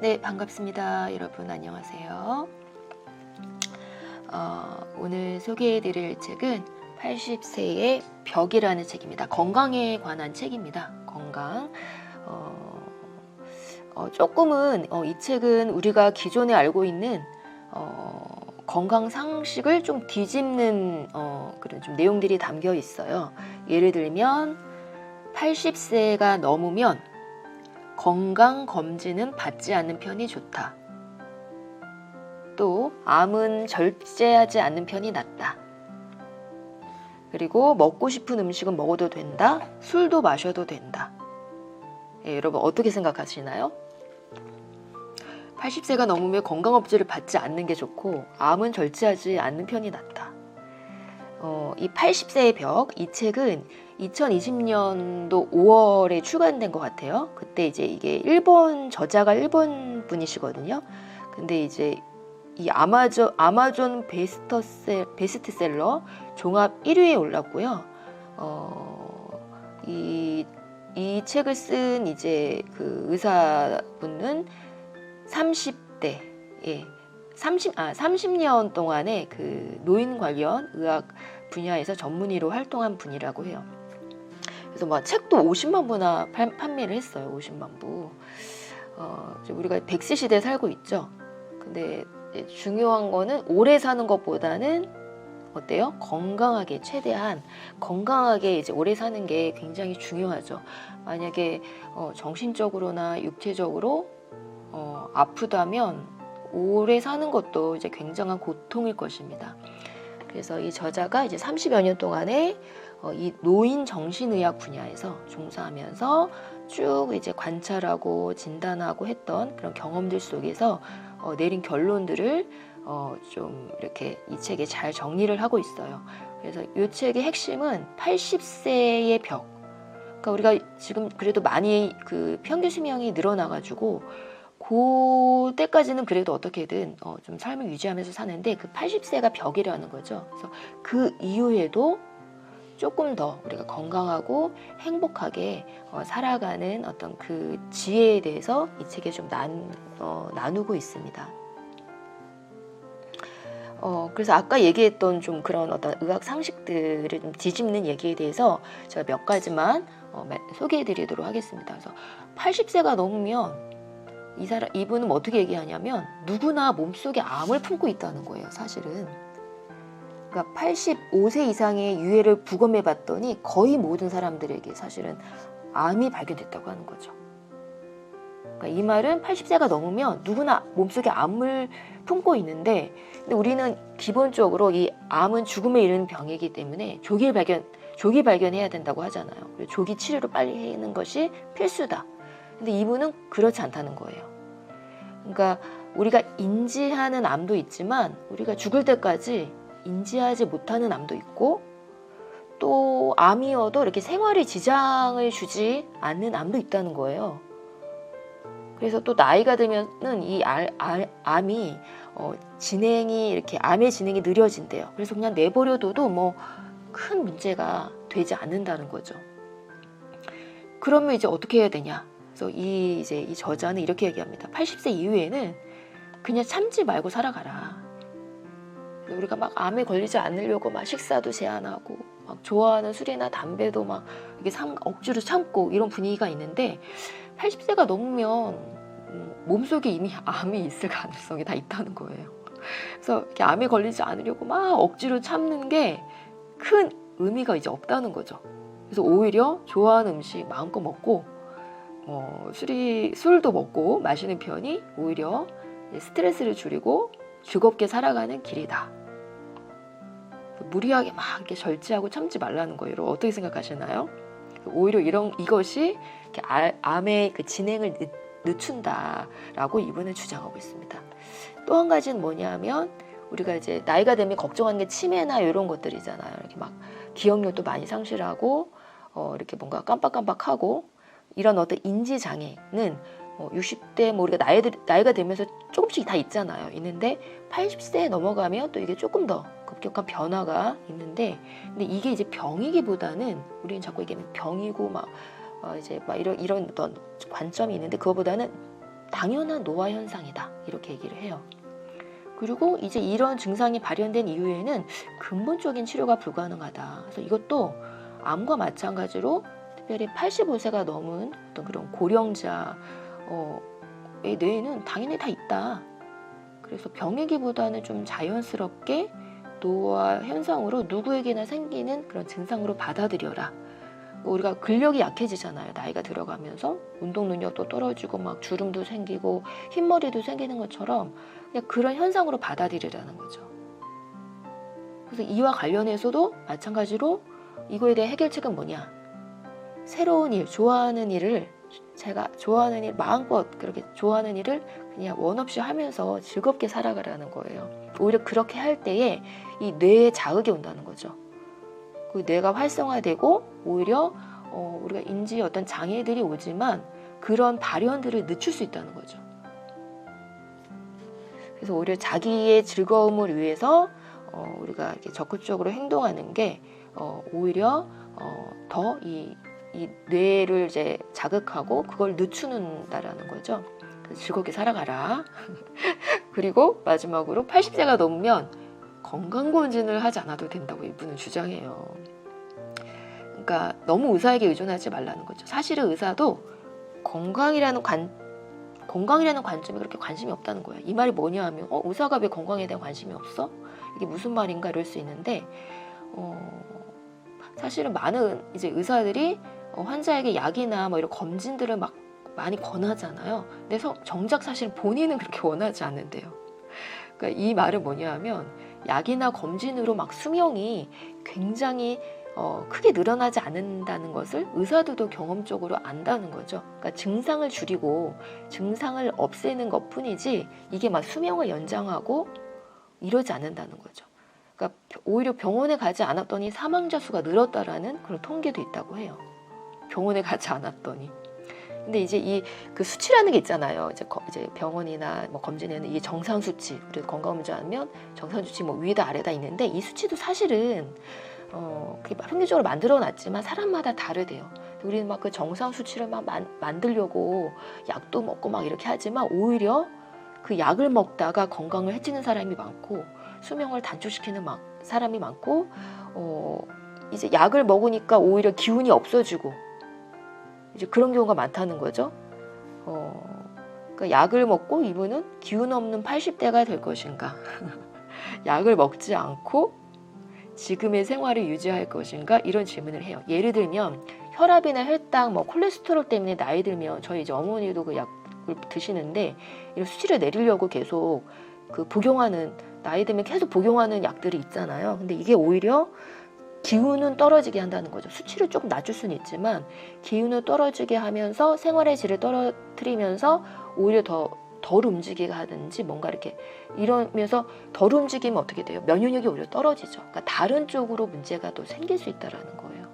네, 반갑습니다. 여러분 안녕하세요. 어, 오늘 소개해 드릴 책은 80세의 벽이라는 책입니다. 건강에 관한 책입니다. 건강. 어, 어, 조금은 어, 이 책은 우리가 기존에 알고 있는 어, 건강 상식을 좀 뒤집는 어, 그런 좀 내용들이 담겨 있어요. 예를 들면 80세가 넘으면 건강 검진은 받지 않는 편이 좋다. 또 암은 절제하지 않는 편이 낫다. 그리고 먹고 싶은 음식은 먹어도 된다. 술도 마셔도 된다. 예, 여러분 어떻게 생각하시나요? 80세가 넘으면 건강업체를 받지 않는 게 좋고 암은 절제하지 않는 편이 낫다. 어, 이 80세의 벽, 이 책은 2020년도 5월에 출간된 것 같아요. 그때 이제 이게 일본 저자가 일본 분이시거든요. 근데 이제 이 아마존 아마존 베스트셀 베스트셀러 종합 1위에 올랐고요. 어, 이, 이 책을 쓴 이제 그 의사분은 30대, 예, 30, 아, 30년 동안의 그 노인 관련 의학 분야에서 전문의로 활동한 분이라고 해요. 그래서 막 책도 50만 부나 팔- 판매를 했어요. 50만 부. 어, 우리가 100세 시대에 살고 있죠. 근데 중요한 거는 오래 사는 것보다는 어때요? 건강하게 최대한 건강하게 이제 오래 사는 게 굉장히 중요하죠. 만약에 어, 정신적으로나 육체적으로 어, 아프다면 오래 사는 것도 이제 굉장한 고통일 것입니다. 그래서 이 저자가 이제 30여 년 동안에 어, 이 노인 정신의학 분야에서 종사하면서 쭉 이제 관찰하고 진단하고 했던 그런 경험들 속에서 어, 내린 결론들을 어, 좀 이렇게 이 책에 잘 정리를 하고 있어요. 그래서 이 책의 핵심은 80세의 벽. 그러니까 우리가 지금 그래도 많이 그 평균 수명이 늘어나가지고 그 때까지는 그래도 어떻게든 어, 좀 삶을 유지하면서 사는데 그 80세가 벽이라는 거죠. 그래서 그 이후에도 조금 더 우리가 건강하고 행복하게 어, 살아가는 어떤 그 지혜에 대해서 이 책에 좀 난, 어, 나누고 있습니다. 어, 그래서 아까 얘기했던 좀 그런 어떤 의학 상식들을 좀 뒤집는 얘기에 대해서 제가 몇 가지만 어, 소개해 드리도록 하겠습니다. 그래서 80세가 넘으면 이 사람 이분은 뭐 어떻게 얘기하냐면 누구나 몸속에 암을 품고 있다는 거예요, 사실은. 그러니까 85세 이상의 유해를 부검해 봤더니 거의 모든 사람들에게 사실은 암이 발견됐다고 하는 거죠. 그러니까 이 말은 80세가 넘으면 누구나 몸속에 암을 품고 있는데 우리는 기본적으로 이 암은 죽음에 이르는 병이기 때문에 조기 발견 조기 발견해야 된다고 하잖아요. 조기 치료를 빨리 하는 것이 필수다. 근데 이분은 그렇지 않다는 거예요. 그러니까 우리가 인지하는 암도 있지만 우리가 죽을 때까지 인지하지 못하는 암도 있고 또 암이어도 이렇게 생활에 지장을 주지 않는 암도 있다는 거예요. 그래서 또 나이가 들면은 이 알, 알, 암이 어, 진행이 이렇게 암의 진행이 느려진대요. 그래서 그냥 내버려둬도 뭐 큰 문제가 되지 않는다는 거죠. 그러면 이제 어떻게 해야 되냐? 그래서 이 이제 이 저자는 이렇게 얘기합니다. 80세 이후에는 그냥 참지 말고 살아가라. 우리가 막 암에 걸리지 않으려고 막 식사도 제한하고 막 좋아하는 술이나 담배도 막 이게 상, 억지로 참고 이런 분위기가 있는데 80세가 넘으면 음, 몸속에 이미 암이 있을 가능성이 다 있다는 거예요. 그래서 이렇게 암에 걸리지 않으려고 막 억지로 참는 게 큰 의미가 이제 없다는 거죠. 그래서 오히려 좋아하는 음식 마음껏 먹고 어, 술이 술도 먹고 마시는 편이 오히려 스트레스를 줄이고 즐겁게 살아가는 길이다. 무리하게 막 이렇게 절제하고 참지 말라는 거예요. 어떻게 생각하시나요? 오히려 이런 이것이 아- 암의 그 진행을 늦, 늦춘다라고 이분은 주장하고 있습니다. 또 한 가지는 뭐냐면 우리가 이제 나이가 되면 걱정하는 게 치매나 이런 것들이잖아요. 이렇게 막 기억력도 많이 상실하고 어, 이렇게 뭔가 깜빡깜빡하고 이런 어떤 인지 장애는 뭐 60대 뭐 우리가 나이 나이가 되면서 조금씩 다 있잖아요. 있는데 80세에 넘어가면 또 이게 조금 더 급격한 변화가 있는데 근데 이게 이제 병이기보다는 우리는 자꾸 이게 병이고 막 어, 이제 막 이런 이런 어떤 관점이 있는데 그거보다는 당연한 노화 현상이다. 이렇게 얘기를 해요. 그리고 이제 이런 증상이 발현된 이후에는 근본적인 치료가 불가능하다. 그래서 이것도 암과 마찬가지로 특별히 85세가 넘은 어떤 그런 고령자의 뇌에는 당연히 다 있다. 그래서 병이기보다는 좀 자연스럽게 노화 현상으로 누구에게나 생기는 그런 증상으로 받아들여라. 우리가 근력이 약해지잖아요. 나이가 들어가면서 운동 능력도 떨어지고 막 주름도 생기고 흰머리도 생기는 것처럼 그냥 그런 현상으로 받아들이라는 거죠. 그래서 이와 관련해서도 마찬가지로 이거에 대해 해결책은 뭐냐? 새로운 일, 좋아하는 일을 제가 좋아하는 일 마음껏 그렇게 좋아하는 일을 그냥 원 없이 하면서 즐겁게 살아가라는 거예요. 오히려 그렇게 할 때에 이 뇌에 자극이 온다는 거죠. 그 뇌가 활성화되고 오히려 어, 우리가 인지의 어떤 장애들이 오지만 그런 발현들을 늦출 수 있다는 거죠. 그래서 오히려 자기의 즐거움을 위해서 어, 우리가 이렇게 적극적으로 행동하는 게 어, 오히려 어, 더이 이 뇌를 이제 자극하고 그걸 늦추는다라는 거죠. 즐겁게 살아가라. 그리고 마지막으로 80세가 넘으면 건강검진을 하지 않아도 된다고 이분은 주장해요. 그러니까 너무 의사에게 의존하지 말라는 거죠. 사실은 의사도 건강이라는 관 건강이라는 관점에 그렇게 관심이 없다는 거예요. 이 말이 뭐냐 하면 어, 의사가 왜 건강에 대한 관심이 없어? 이게 무슨 말인가 이럴 수 있는데 어, 사실은 많은 이제 의사들이 어, 환자에게 약이나 뭐 이런 검진들을 막 많이 권하잖아요. 근데 서, 정작 사실 본인은 그렇게 원하지 않는데요. 그러니까 이 말은 뭐냐 하면 약이나 검진으로 막 수명이 굉장히 어, 크게 늘어나지 않는다는 것을 의사들도 경험적으로 안다는 거죠. 그러니까 증상을 줄이고 증상을 없애는 것 뿐이지 이게 막 수명을 연장하고 이러지 않는다는 거죠. 그러니까 오히려 병원에 가지 않았더니 사망자 수가 늘었다라는 그런 통계도 있다고 해요. 병원에 가지 않았더니. 근데 이제 이 그 수치라는 게 있잖아요. 이제, 거, 이제 병원이나 뭐 검진에는 이게 정상 수치, 우리 건강검진 하면 정상 수치 뭐 위다 아래다 있는데 이 수치도 사실은 어, 그게 평균적으로 만들어 놨지만 사람마다 다르대요. 우리는 막 그 정상 수치를 막 만, 만들려고 약도 먹고 막 이렇게 하지만 오히려 그 약을 먹다가 건강을 해치는 사람이 많고 수명을 단축시키는 막 사람이 많고 어, 이제 약을 먹으니까 오히려 기운이 없어지고 이제 그런 경우가 많다는 거죠. 어, 그러니까 약을 먹고 이분은 기운 없는 80대가 될 것인가? 약을 먹지 않고 지금의 생활을 유지할 것인가? 이런 질문을 해요. 예를 들면 혈압이나 혈당, 뭐 콜레스테롤 때문에 나이 들면 저희 이제 어머니도 그 약을 드시는데 이런 수치를 내리려고 계속 그 복용하는 나이 들면 계속 복용하는 약들이 있잖아요. 근데 이게 오히려 기운은 떨어지게 한다는 거죠. 수치를 조금 낮출 수는 있지만 기운을 떨어지게 하면서 생활의 질을 떨어뜨리면서 오히려 더 덜 움직이게 하든지 뭔가 이렇게 이러면서 덜 움직이면 어떻게 돼요? 면역력이 오히려 떨어지죠. 그러니까 다른 쪽으로 문제가 또 생길 수 있다라는 거예요.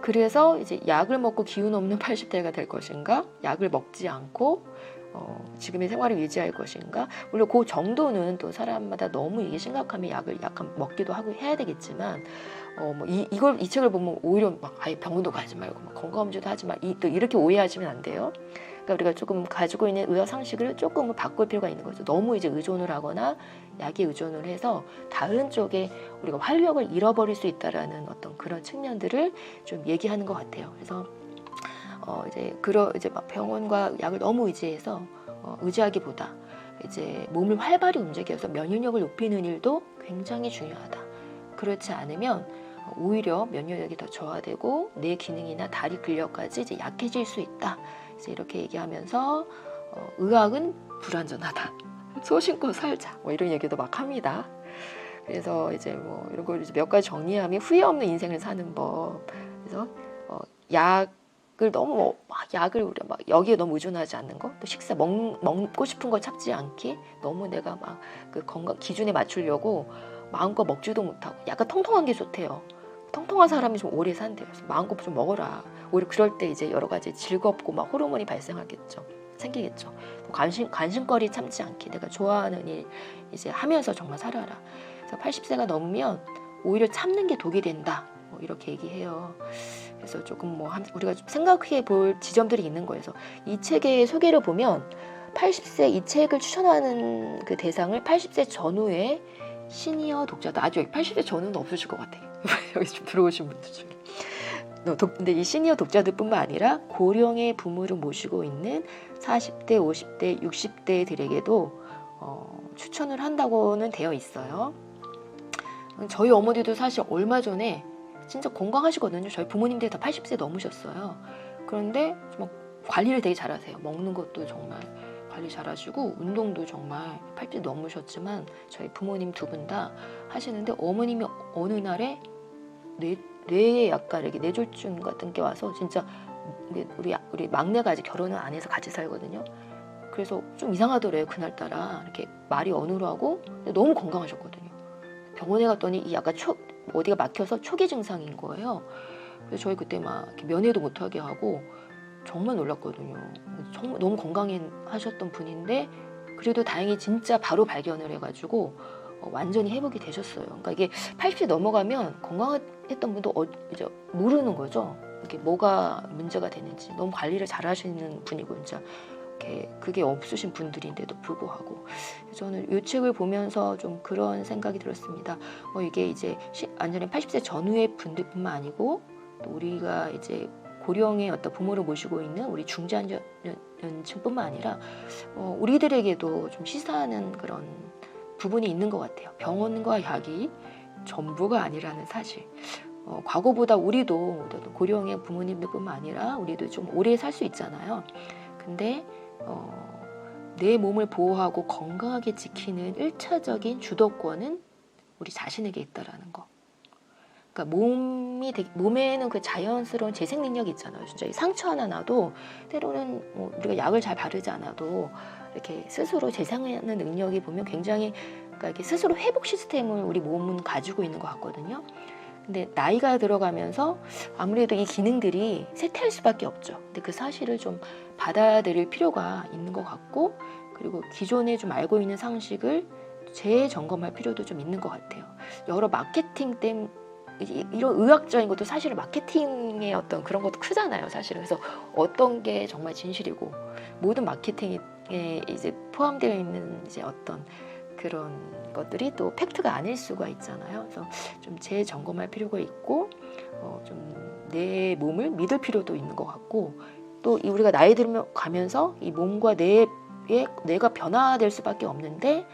그래서 이제 약을 먹고 기운 없는 80대가 될 것인가? 약을 먹지 않고 어, 지금의 생활을 유지할 것인가? 물론 그 정도는 또 사람마다 너무 이게 심각하면 약을 약간 먹기도 하고 해야 되겠지만 어, 뭐 이, 이걸 이 책을 보면 오히려 막 아예 병원도 가지 말고 막 건강검진도 하지 마. 이, 또 이렇게 오해하시면 안 돼요. 그러니까 우리가 조금 가지고 있는 의학 상식을 조금 바꿀 필요가 있는 거죠. 너무 이제 의존을 하거나 약에 의존을 해서 다른 쪽에 우리가 활력을 잃어버릴 수 있다라는 어떤 그런 측면들을 좀 얘기하는 것 같아요. 그래서 어 이제 그러 이제 막 병원과 약을 너무 의지해서 어 의지하기보다 이제 몸을 활발히 움직여서 면역력을 높이는 일도 굉장히 중요하다. 그렇지 않으면 오히려 면역력이 더 저하되고 뇌 기능이나 다리 근력까지 이제 약해질 수 있다. 이제 이렇게 얘기하면서 어, 의학은 불완전하다. 소신껏 살자. 뭐 이런 얘기도 막 합니다. 그래서 이제 뭐 이런 걸 몇 가지 정리하면 후회 없는 인생을 사는 법. 그래서 어, 약 을 너무 막 약을 우리 막 여기에 너무 의존하지 않는 거. 또 식사 먹, 먹고 싶은 거 참지 않기. 너무 내가 막 그 건강 기준에 맞추려고 마음껏 먹지도 못하고 약간 통통한 게 좋대요. 통통한 사람이 좀 오래 산대요. 마음껏 좀 먹어라. 오히려 그럴 때 이제 여러 가지 즐겁고 막 호르몬이 발생하겠죠. 생기겠죠. 관심 관심거리 참지 않게 내가 좋아하는 일 이제 하면서 정말 살아라. 그래서 80세가 넘으면 오히려 참는 게 독이 된다. 뭐뭐 이렇게 얘기해요. 그래서 조금 뭐 한- 우리가 좀 생각해 볼 지점들이 있는 거예요. 이 책의 소개를 보면 80세 이 책을 추천하는 그 대상을 80세 전후의 시니어 독자도 아주 여기 80세 전후는 없으실 것 같아요. 여기 좀 들어오신 분들 중에. 근데 이 시니어 독자들뿐만 아니라 고령의 부모를 모시고 있는 40대, 50대, 60대들에게도 어, 추천을 한다고는 되어 있어요. 저희 어머니도 사실 얼마 전에 진짜 건강하시거든요. 저희 부모님들이 다 80세 넘으셨어요. 그런데 막 관리를 되게 잘하세요. 먹는 것도 정말 관리 잘하시고 운동도 정말 80세 넘으셨지만 저희 부모님 두 분 다 하시는데 어머님이 어느 날에 뇌, 뇌에 약간 이렇게 뇌졸중 같은 게 와서 진짜 우리 우리, 막내가 아직 결혼을 안 해서 같이 살거든요. 그래서 좀 이상하더래요 그날따라 이렇게 말이 어눌하고 너무 건강하셨거든요. 병원에 갔더니 이 약간 초 어디가 막혀서 초기 증상인 거예요. 그래서 저희 그때 막 면회도 못하게 하고 정말 놀랐거든요. 정말 너무 건강해 하셨던 분인데 그래도 다행히 진짜 바로 발견을 해가지고 어, 완전히 회복이 되셨어요. 그러니까 이게 80세 넘어가면 건강했던 분도 어, 이제 모르는 거죠. 이게 뭐가 문제가 되는지 너무 관리를 잘 하시는 분이고 진짜 이렇게 그게 없으신 분들인데도 불구하고 저는 이 책을 보면서 좀 그런 생각이 들었습니다. 어, 이게 이제 시- 완전히 80세 전후의 분들뿐만 아니고 또 우리가 이제 고령의 어떤 부모를 모시고 있는 우리 중장년층뿐만 아니라 어, 우리들에게도 좀 시사하는 그런 부분이 있는 것 같아요. 병원과 약이 전부가 아니라는 사실. 어, 과거보다 우리도 고령의 부모님들뿐만 아니라 우리도 좀 오래 살 수 있잖아요. 근데 어, 내 몸을 보호하고 건강하게 지키는 일차적인 주도권은 우리 자신에게 있다라는 거. 그러니까 몸이 되게, 몸에는 그 자연스러운 재생 능력이 있잖아요. 진짜 이 상처 하나 나도 때로는 뭐 우리가 약을 잘 바르지 않아도 이렇게 스스로 재생하는 능력이 보면 굉장히 그러니까 이렇게 스스로 회복 시스템을 우리 몸은 가지고 있는 것 같거든요. 근데 나이가 들어가면서 아무래도 이 기능들이 쇠퇴할 수밖에 없죠. 근데 그 사실을 좀 받아들일 필요가 있는 것 같고 그리고 기존에 좀 알고 있는 상식을 재점검할 필요도 좀 있는 것 같아요. 여러 마케팅 이- 이런 의학적인 것도 사실은 마케팅의 어떤 그런 것도 크잖아요, 사실은. 그래서 어떤 게 정말 진실이고 모든 마케팅에 이제 포함되어 있는 이제 어떤 그런 것들이 또 팩트가 아닐 수가 있잖아요. 그래서 좀 재점검할 필요가 있고 어, 좀 내 몸을 믿을 필요도 있는 것 같고 또이 우리가 나이 들면 가면서 이 몸과 뇌의 뇌가 변화될 수밖에 없는데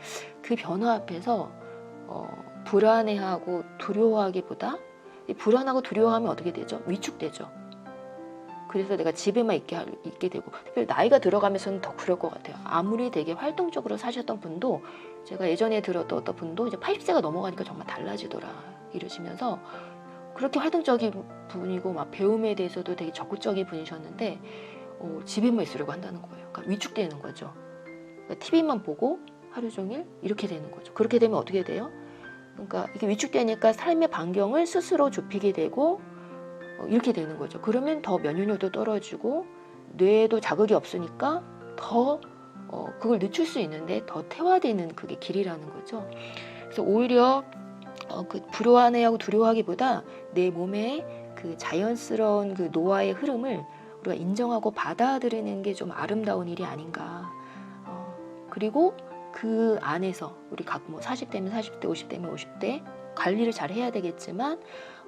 그 변화 앞에서 어, 불안해하고 두려워하기보다 이 불안하고 두려워하면 어떻게 되죠? 위축되죠. 그래서 내가 집에만 있게, 할- 있게 되고 특별히 나이가 들어가면서는 더 그럴 것 같아요. 아무리 되게 활동적으로 사셨던 분도 제가 예전에 들었던 어떤 분도 이제 80세가 넘어가니까 정말 달라지더라 이러시면서 그렇게 활동적인 분이고 막 배움에 대해서도 되게 적극적인 분이셨는데 어, 집에만 있으려고 한다는 거예요. 그러니까 위축되는 거죠. 그러니까 TV만 보고 하루 종일 이렇게 되는 거죠. 그렇게 되면 어떻게 돼요? 그러니까 이게 위축되니까 삶의 반경을 스스로 좁히게 되고 어, 이렇게 되는 거죠. 그러면 더 면역력도 떨어지고 뇌에도 자극이 없으니까 더 어, 그걸 늦출 수 있는데 더 태화되는 그게 길이라는 거죠. 그래서 오히려 어, 그 불안해하고 두려워하기보다 내 몸의 그 자연스러운 그 노화의 흐름을 우리가 인정하고 받아들이는 게 좀 아름다운 일이 아닌가. 어, 그리고 그 안에서 우리 각 뭐 40대면 40대, 50대면 50대 관리를 잘 해야 되겠지만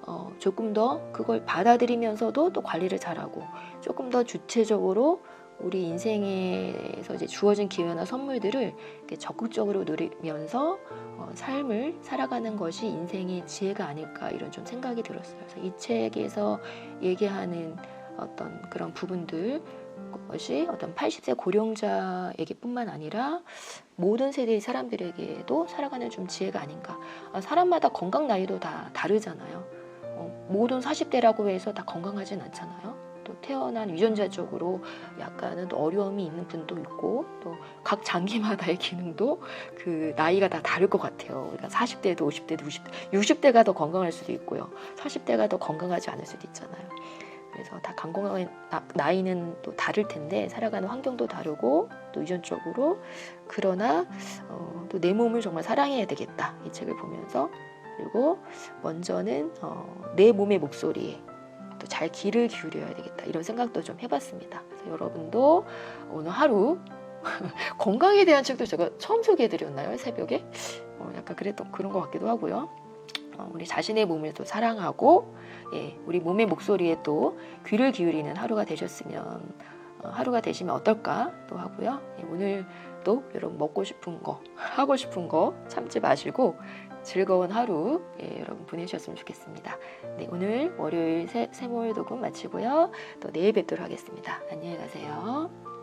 어, 조금 더 그걸 받아들이면서도 또 관리를 잘하고 조금 더 주체적으로 우리 인생에서 이제 주어진 기회나 선물들을 이렇게 적극적으로 누리면서 어, 삶을 살아가는 것이 인생의 지혜가 아닐까 이런 좀 생각이 들었어요. 그래서 이 책에서 얘기하는 어떤 그런 부분들 것이 어떤 80세 고령자에게뿐만 아니라 모든 세대의 사람들에게도 살아가는 좀 지혜가 아닌가. 아, 사람마다 건강 나이도 다 다르잖아요. 어, 모든 40대라고 해서 다 건강하진 않잖아요. 또 태어난 유전자적으로 약간은 또 어려움이 있는 분도 있고 또 각 장기마다의 기능도 그 나이가 다 다를 것 같아요. 그러니까 40대도 50대도 60대, 60대가 더 건강할 수도 있고요. 40대가 더 건강하지 않을 수도 있잖아요. 그래서 다 건강한 나- 나이는 또 다를 텐데 살아가는 환경도 다르고 또 유전적으로 그러나 어, 또 내 몸을 정말 사랑해야 되겠다 이 책을 보면서 그리고 먼저는 어, 내 몸의 목소리에 또 잘 귀를 기울여야 되겠다 이런 생각도 좀 해봤습니다. 그래서 여러분도 오늘 하루 건강에 대한 책도 제가 처음 소개해드렸나요 새벽에? 어, 약간 그랬던 그런 것 같기도 하고요. 어, 우리 자신의 몸을 또 사랑하고 예, 우리 몸의 목소리에 또 귀를 기울이는 하루가 되셨으면 어, 하루가 되시면 어떨까 또 하고요. 예, 오늘도 여러분 먹고 싶은 거 하고 싶은 거 참지 마시고 즐거운 하루 예, 여러분 보내셨으면 좋겠습니다. 네, 오늘 월요일 새, 세모일 녹음 마치고요. 또 내일 뵙도록 하겠습니다. 안녕히 가세요.